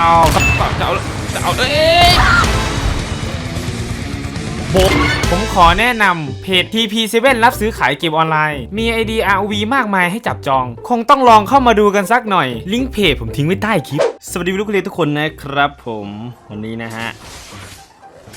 เอาครับจะเอาจะเอาเอ้ยผมผมขอแนะนำเพจ TP7 รับซื้อขายเกมออนไลน์ มี ID ROV มากมายให้จับจอง คงต้องลองเข้ามาดูกันสักหน่อย ลิงก์เพจผมทิ้งไว้ใต้คลิป สวัสดีลูกเรียนทุกคนนะครับผมวันนี้นะฮะ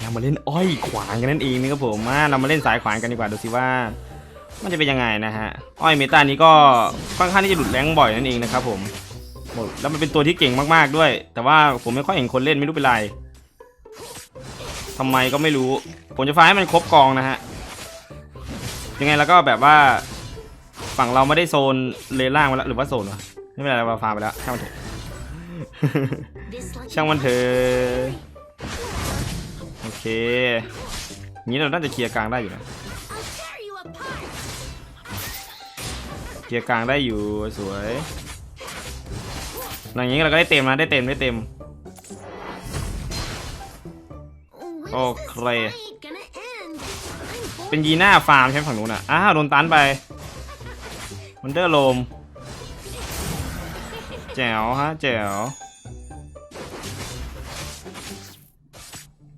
เรามาเล่นอ้อยขวางกันนั่นเองนะครับผมมาเรามาเล่นสายขวางกันดีกว่าดูสิว่า มันจะเป็นยังไงนะฮะอ้อยเมตานี้ก็ค่อนข้างที่จะหลุดแรงบ่อยนั่นเองนะครับผม แล้วมันเป็นตัวที่เก่งมากๆด้วย แต่ว่าผมไม่ค่อยเห็นคนเล่นไม่รู้เป็นไรทำไมก็ไม่รู้ ผมจะฟ้าให้มันครบกองนะฮะ ยังไงแล้วก็แบบว่า ฝั่งเราไม่ได้โซนเลนล่างมาแล้วหรือว่าโซนวะไม่เป็นไรเราฟาไปแล้วช่างมันเถอะช่างมันเถอะโอเคงี้เราน่าจะเคลียร์กลางได้อยู่นะเคลียร์กลางได้อยู่สวย อย่างนี้เราก็ได้เต็มนะได้เต็มได้เต็ม โอเค เป็นยีน่าฟาร์มใช่ไหมฝั่งนู้นอะ อ้าวโดนตันไปมันเดอร์โลม แจ๋วฮะแจ๋ว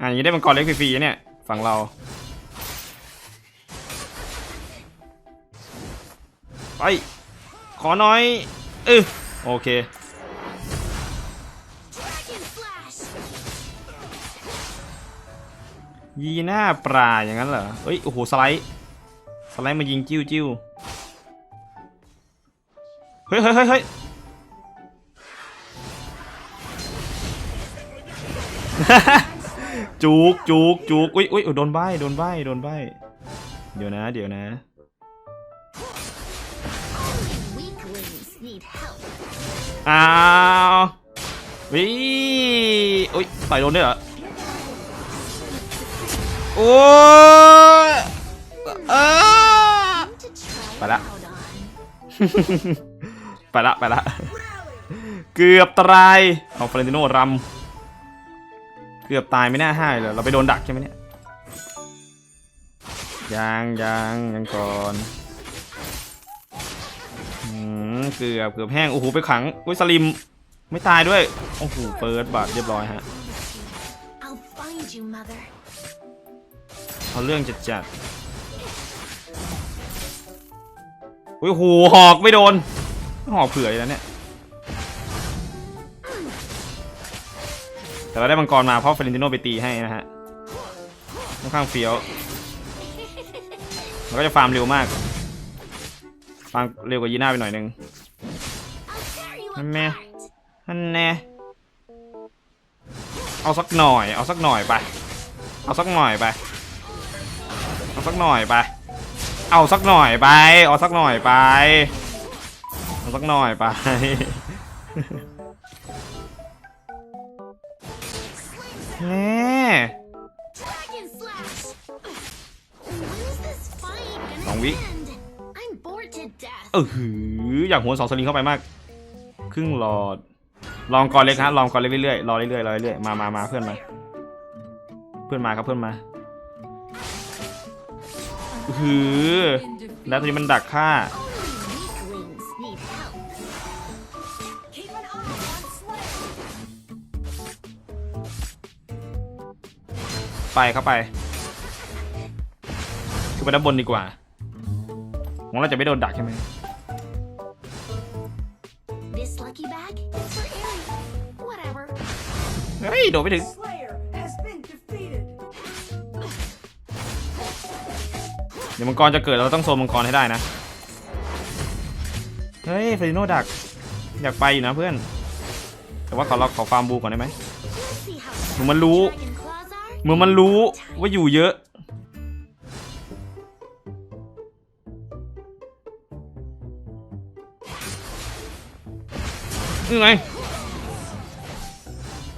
อะอย่างนี้ได้มังกรเล็กฟรีๆเนี่ย ฝั่งเราไปขอน่อยเออโอเค ยีหน้าปลาอย่างนั้นเหรอเอ้ย โอ้โห สไลด์ สไลด์มายิงจิ้วจิ้วเฮ้ยเฮ้ยเฮ้ยเฮ้ยจุกจุกจุกอุ้ยอุ้ยโดนใบโดนใบโดนใบเดี๋ยวนะ เดี๋ยวนะ อ้าววิอุ้ยต่อยโดนด้วยเหรอ โอ้เออไปละ ไปละ ไปละ เกือบตายเอาฟลอเรนติโนรำเกือบตายไม่น่าให้เลยเราไปโดนดักใช่ไหมเนี่ยยังยังยังก่อนเกือบเกือบแห้งโอ้โหไปขังอุ้ยสลิม ไม่ตายด้วยโอ้โหเฟิร์สบาทเรียบร้อยฮะ เอาเรื่องจัดจัดๆอุ้ยโหหอกไม่โดน หอกเผื่อยแล้วเนี่ย แต่เราได้มังกรมาเพราะเฟรนติโนไปตีให้นะฮะ ค่อนข้างเฟี้ยวมันก็จะฟาร์มเร็วมาก ฟาร์มเร็วกว่ายีน่าไปหน่อยนึงนั่นแม่นั่นแน่เอาสักหน่อย เอาสักหน่อยไป เอาสักหน่อยไป เอาสักหน่อยไป เอาสักหน่อยไป เอาสักหน่อยไป เอาสักหน่อยไป แน่สองวิ เออหืออยากหัวสองสลิงเข้าไปมาก ครึ่งหลอด ลองก่อนเล็กฮะ ลองก่อนเล็กเรื่อยๆ รอเรื่อยๆ รอเรื่อยๆ มามามาเพื่อนมา เพื่อนมาครับเพื่อนมา หือแล้วตัวนี้มันดักฆ่า ไปเข้าไป คือไปด้านบนดีกว่าหวังเราจะไม่โดนดักใช่ไหม This lucky bag is for Aerie. Whatever. เฮ้ย โดดไม่ถึง เดี๋ยวมังกรจะเกิดเราต้องโซนมังกรให้ได้นะ เฮ้ยเฟรดิโนดัก อยากไปอยู่นะเพื่อน แต่ว่าขอเราขอฟาร์มบูก่อนได้ไหมเหมือนมันรู้ เหมือนมันรู้ว่าอยู่เยอะยังไง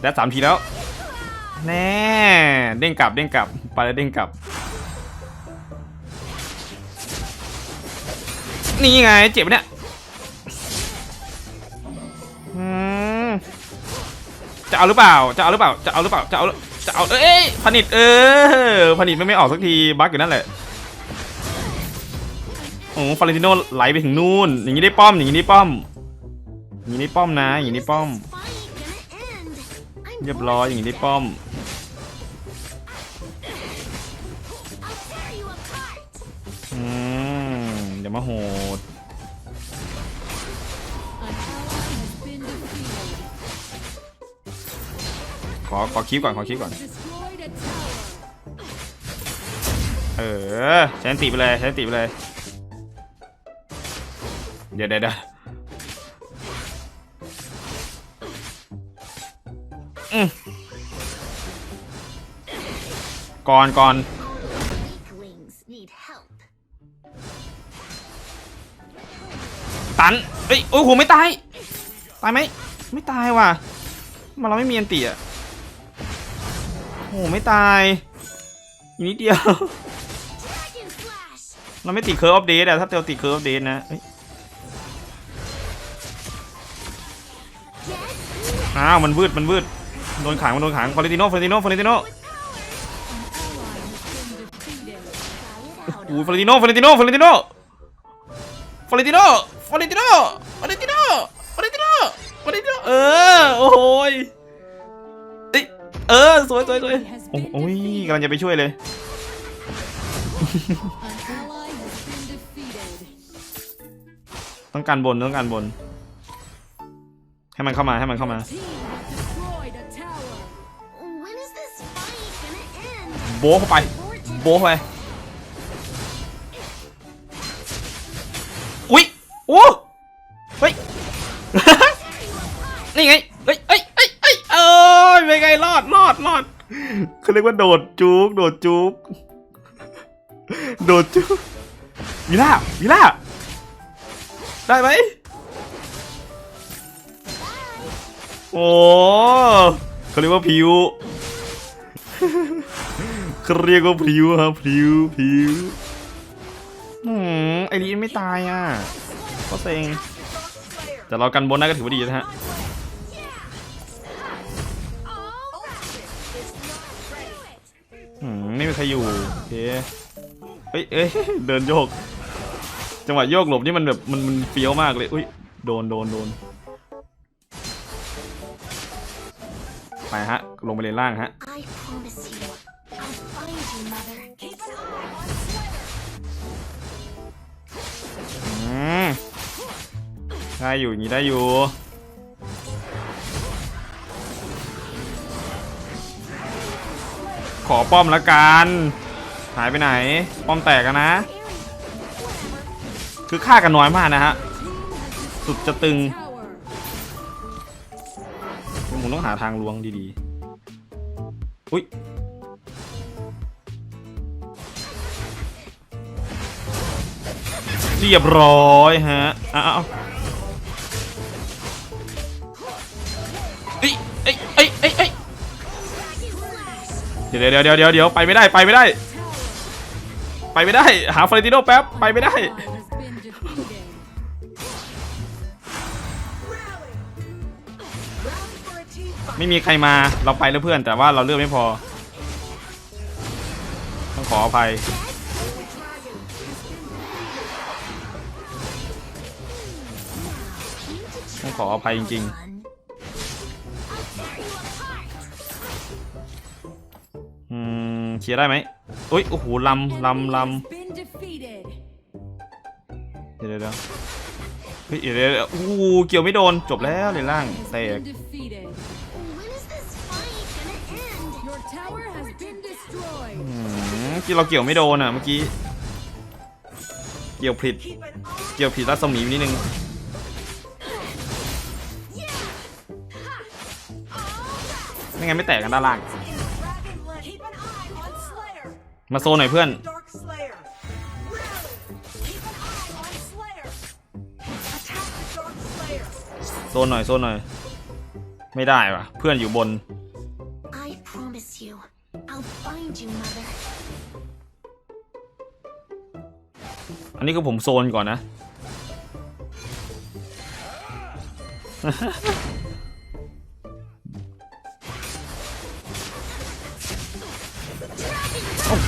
แดดสามทีแล้ว แน่ เด้งกลับ เด้งกลับ ไปแล้วเด้งกลับ นี่ไงเจ็บปะเนี่ยจะเอาหรือเปล่า จะเอาหรือเปล่า จะเอาหรือเปล่า จะเอา จะเอา เอ้ยผนิตเออผนิตไม่ไม่ออกสักที บั๊กอยู่นั่นแหละ โอ้ฟาเรนติโนไหลไปถึงนู่น อย่างนี้ได้ป้อม อย่างนี้ได้ป้อม อย่างนี้ได้ป้อมนะ อย่างนี้ได้ป้อม เรียบร้อย อย่างนี้ได้ป้อม มาโหดขอขอคลิปก่อน ขอคลิปก่อน เออใช้ติไปเลยใช้ติไปเลย เดี๋ยวเดี๋ยวก่อนก่อน เอ้ยโอ้โหไม่ตาย ตายไหมไม่ตายว่ะมาเราไม่มีอันติอะโอ้โหไม่ตายอีกนิดเดียว เราไม่ติดเคิร์อัปเดตอะถ้าเตียวติดเคิร์อัปเดตนะอ้าวมันวืดมันวืดโดนขังมันโดนขังฟอเรติโนฟอเรติโนฟอเรติโน Ally has been defeated. try it out. อู้ฟอเรติโนฟอเรติโนฟอเรติโน อเรติโนฟอเรติโนฟอเรติโนฟอเรติโนฟอเรติโนเออ โอ้โหยเอ้ยเออ สวยสวยสวยโอ้โอ้ยกำลังจะไปช่วยเลย An ally has been defeated. ต้องการบนต้องการบน ให้มันเข้ามาให้มันเข้ามา Team has destroyed a tower. When is this fight gonna end? โบะเข้าไป Fortune โบะเข้าไป นี่ไง เฮ้ยเฮ้ยเฮ้ยเฮ้ยเอ้ยเป็นไงรอดรอดรอดเขาเรียกว่าโดดจุกโดดจุกโดดจุกวิล่าวิล่าได้ไหมโอ้เขาเรียกว่าผิวเขาเรียกว่าพริ้วครับพริ้วพริ้วอืมไอรีนไม่ตายอะก็เซ็งแต่เรากันบนได้ก็ถือว่าดีนะฮะ ไม่มีใครอยู่โอเคเอ้ยเอ้ยเดินโยก จังหวะโยกหลบนี่มันแบบมันมันเฟี้ยวมากเลยอุ้ยโดนโดนโดนไปฮะ ลงไปเลนล่างฮะ I promise you, I'll find you, mother. Keep an eye on Slayer. อืมได้อยู่อย่างนี้ได้อยู่ ขอป้อมละกันหายไปไหน ป้อมแตกกันนะ คือฆ่ากันน้อยมากนะฮะ สุดจะตึงผมต้องหาทางลวงดีๆ อุ้ยเรียบร้อยฮะอ้าว ดี๋ยวเดี๋ยวเดี๋ยวเดี๋ยวเดี๋ยวไปไม่ได้ไปไม่ได้ ไปไม่ได้ หาฟลอเรนติโนแป๊บไปไม่ได้ ไม่มีใครมาเราไปแล้วเพื่อนแต่ว่าเราเลือกไม่พอ ต้องขออภัยต้องขออภัยจริง Fun. เคลียร์ได้ไหมอุ้ยโอ้โหลำลำลำเดี๋ยวเดี๋ยวเฮ้ยเดี๋ยวเดี๋ยวเดี๋ยวอู้หูเกี่ยวไม่โดนจบแล้วเลยล่างแตก been defeated. When is this fight gonna end? Your tower has been destroyed. อืมเมื่อกี้เราเกี่ยวไม่โดนอะเมื่อกี้ เกี่ยวผิด เกี่ยวผิดรัศมีนิดนึงไม่งั้นไม่แตกกันด้านล่าง มาโซนหน่อยเพื่อน Dark Slayer. Rally. Keep an eye on Slayer. Attack the Dark Slayer. โซนหน่อยโซนหน่อย ไม่ได้ว่ะ เพื่อนอยู่บน I promise you, I'll find you, mother. อันนี้คือผมโซนก่อนนะ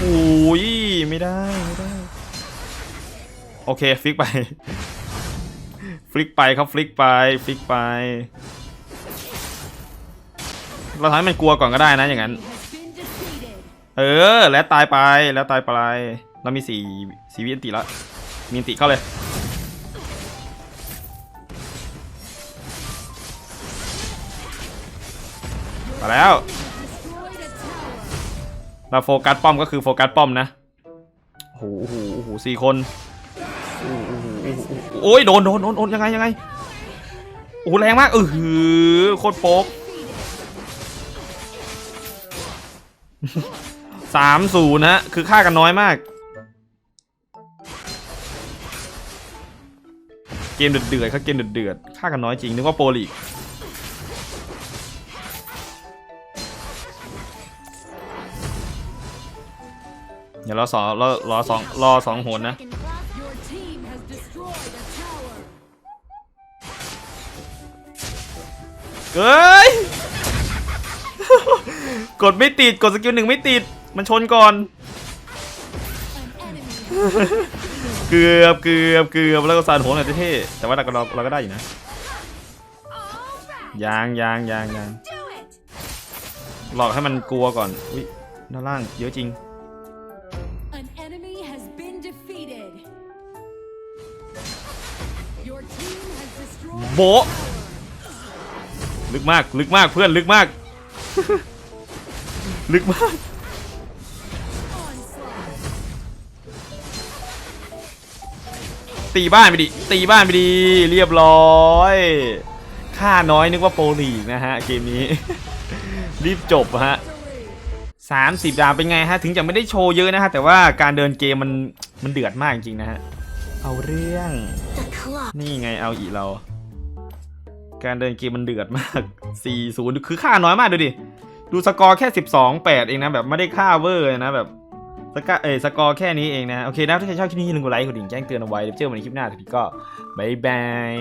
โอ้ยไม่ได้ ไม่ได้ โอเค ฟลิกไป ฟลิกไปครับ ฟลิกไป ฟลิกไป เราทำให้มันกลัวก่อนก็ได้นะอย่างนั้น เออ แล้วตายไป แล้วตายไป เรามีสี่สี่วินติแล้วมีนติเข้าเลย มาแล้ว เราโฟกัสป้อมก็คือโฟกัสป้อมนะโอ้โหโอ้โหโอ้โหสี่คนโอ้ยโดนโดนโดนโดนยังไงยังไงโอ้แรงมากเออหือโคตรโป๊กสามศูนย์ฮะคือฆ่ากันน้อยมาก เกมเดือดๆครับเกมเดือดๆฆ่ากันน้อยจริงนึกว่าโปรลีก เดี๋ยวรอสองรอรอสองรอสองโหนนะ In the closet. Your team has destroyed a tower. เอ้ย กดไม่ติด กดสกิลหนึ่งไม่ติด มันชนก่อน An enemy เกือบเกือบเกือบแล้วก็สานโหนหน่อยเท่ๆแต่ว่าเราก็เราเราก็ได้อยู่นะ All right. ยางยางยางยาง Do it. หลอกให้มันกลัวก่อน อุ้ยด้านล่างเยอะจริง โบะลึกมากลึกมากเพื่อนลึกมาก ลึกมาก ตีบ้านไปดิตีบ้านไปดีเรียบร้อยค่าน้อยนึกว่าโปรลีกนะฮะเกมนี้ รีบจบฮะสามสิบดาวเป็นไงฮะ ถึงจะไม่ได้โชว์เยอะนะฮะ แต่ว่าการเดินเกมมันมันเดือดมากจริงๆนะฮะ เอาเรื่อง The clock. นี่ไงเอาอีเรา การเดินเกมมันเดือดมาก 4-0 คือค่าน้อยมากดูดิ ดูสกอร์แค่ 12 8 เองนะ แบบไม่ได้ค่าเวอร์เลยนะแบบสกอร์เอยสกอร์แค่นี้เองนะ โอเคนะ ถ้าใครชอบคลิปนี้อย่าลืมกดไลค์กดดิ่งแจ้งเตือนเอาไว้เดี๋ยวเจอกันในคลิปหน้าทีนี้ก็บายบาย